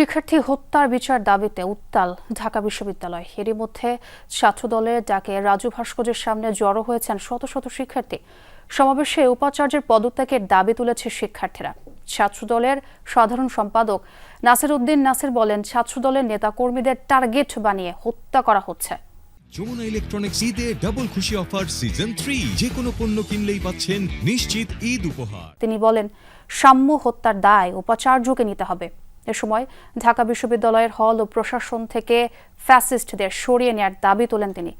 শিক্ষার্থী হত্যার বিচার দাবিতে উত্তাল ঢাকা বিশ্ববিদ্যালয়। এরই মধ্যে ছাত্রদলের ডাকে রাজু ভাস্কর্যের সামনে জড়ো হয়েছেন শত শত শিক্ষার্থী সমাবেশে উপাচার্যের পদত্যাগের দাবি তুলেছে শিক্ষার্থীরা। ছাত্রদলের সাধারণ সম্পাদক নাসির উদ্দিন নাসির বলেন ছাত্রদলের নেতাকর্মীদের টার্গেট বানিয়ে হত্যা করা হচ্ছে। যমুনা ইলেকট্রনিক্স ঈদে ডাবল খুশি অফার সিজন থ্রি। যে কোনো পণ্য কিনলেই পাচ্ছেন নিশ্চিত ঈদ উপহার। তিনি বলেন সাম্য হত্যার দায় উপাচার্যকে নিতে হবে। এ সময় ঢাকা বিশ্ববিদ্যালয়ের হল ও প্রশাসন থেকে ফ্যাসিস্টদের সরিয়ে নেয়ার দাবি তোলেন তিনি।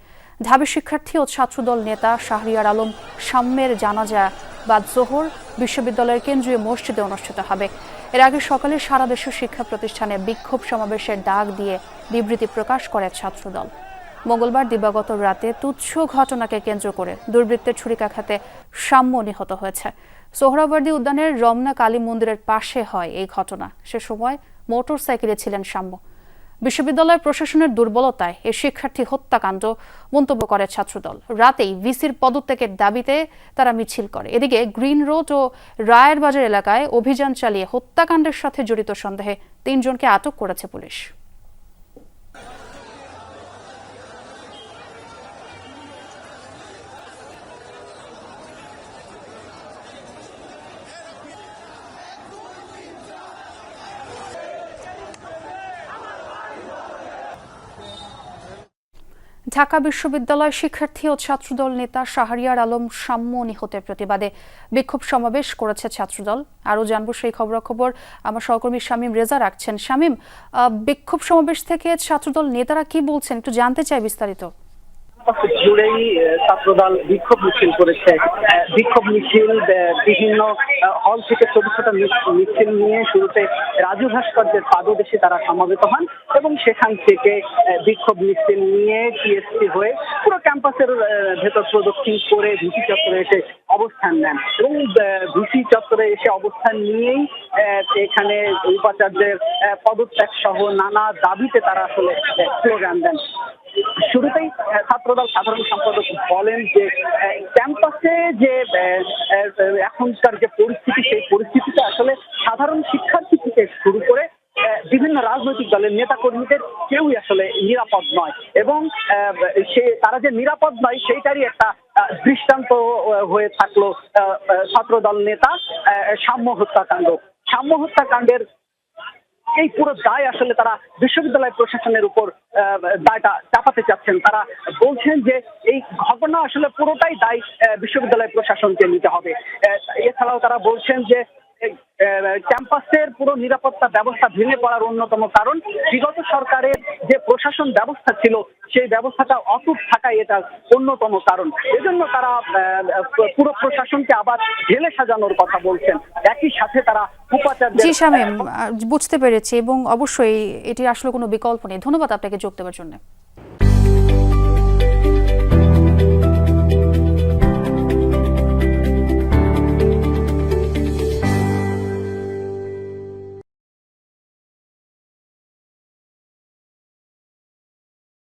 ঢাবি শিক্ষার্থী ও ছাত্রদল নেতা শাহরিয়ার আলম সাম্যের জানাজা বা জোহর বিশ্ববিদ্যালয়ের কেন্দ্রীয় মসজিদে অনুষ্ঠিত হবে। এর আগে সকালে সারা দেশের শিক্ষা প্রতিষ্ঠানে বিক্ষোভ সমাবেশের ডাক দিয়ে বিবৃতি প্রকাশ করে ছাত্রদল। মঙ্গলবার দিবাগত রাতে তুচ্ছ ঘটনাকে কেন্দ্র করে দুর্বৃত্তের ছুরিকাঘাতে সাম্য নিহত হয়েছে। সোহরাবর্দী উদ্যানের রমনা কালী মন্দিরের পাশে হয় এই ঘটনা। সে সময় মোটর সাইকেলে ছিলেন সাম্য। বিশ্ববিদ্যালয় প্রশাসনের দুর্বলতায় এই শিক্ষার্থী হত্যাকাণ্ড মন্তব্য করে ছাত্রদল। রাতেই ভিসির পদত্যাগের দাবিতে তারা মিছিল করে। এদিকে গ্রিন রোড ও রায়ের বাজার এলাকায় অভিযান চালিয়ে হত্যাকাণ্ডের সাথে জড়িত সন্দেহে তিনজনকে আটক করেছে পুলিশ। ঢাকা বিশ্ববিদ্যালয় শিক্ষার্থী ও ছাত্রদল নেতা শাহরিয়ার আলম সাম্য নিহতের প্রতিবাদে বিক্ষোভ সমাবেশ করেছে ছাত্রদল। আরও জানব সেই খবর খবর আমার সহকর্মী শামীম রেজা রাখছেন। শামীম বিক্ষোভ সমাবেশ থেকে ছাত্রদল নেতারা কি বলছেন একটু জানতে চাই বিস্তারিত। জুড়েই ছাত্রদল বিক্ষোভ মিছিল করেছে। বিক্ষোভ মিছিল বিভিন্ন হল থেকে ছোট ছোট মিছিল নিয়ে শুরুতে রাজু ভাস্কর্যের পাদদেশে তারা সমবেত হন এবং সেখান থেকে বিক্ষোভ মিছিল নিয়ে টিএসসি হয়ে পুরো ক্যাম্পাসের ভেতর প্রদক্ষিণ করে ভিসি চত্বরে এসে অবস্থান নেন। এবং ভিসি চত্বরে এসে অবস্থান নিয়েই এখানে উপাচার্যের পদত্যাগ সহ নানা দাবিতে তারা আসলে স্লোগান দেন। শুরুতেই ছাত্রদল সাধারণ সম্পাদক বলেন যে ক্যাম্পাসে যে এখনকার যে পরিস্থিতি, সেই পরিস্থিতিতে আসলে সাধারণ শিক্ষার্থী থেকে শুরু করে বিভিন্ন রাজনৈতিক দলের নেতা কর্মীদের কেউই আসলে নিরাপদ নয়। এবং সে, তারা যে নিরাপদ নয়, সেইটারই একটা দৃষ্টান্ত হয়ে থাকল ছাত্রদল নেতা সাম্য হত্যাকাণ্ড। সাম্য হত্যাকাণ্ডের এই পুরো দায় আসলে তারা বিশ্ববিদ্যালয় প্রশাসনের উপর দায়টা চাপাতে চাচ্ছেন। তারা বলছেন যে এই ঘটনা আসলে পুরোটাই দায় বিশ্ববিদ্যালয় প্রশাসনকে নিতে হবে। এছাড়াও তারা বলছেন যে ক্যাম্পাসের পুরো নিরাপত্তা ব্যবস্থা ভেঙে পড়ার অন্যতম কারণ বিগত সরকারের যে প্রশাসন ব্যবস্থা ছিল, সেই ব্যবস্থাটা অটুট থাকাই এটা অন্যতম কারণ। এজন্য তারা পুরো প্রশাসনকে আবার ঢেলে সাজানোর কথা বলছেন। একই সাথে তারা জি শামীম বুঝতে পেরেছি এবং অবশ্যই এটি আসলে কোনো বিকল্প নেই। ধন্যবাদ আপনাকে যোগ দেওয়ার জন্য।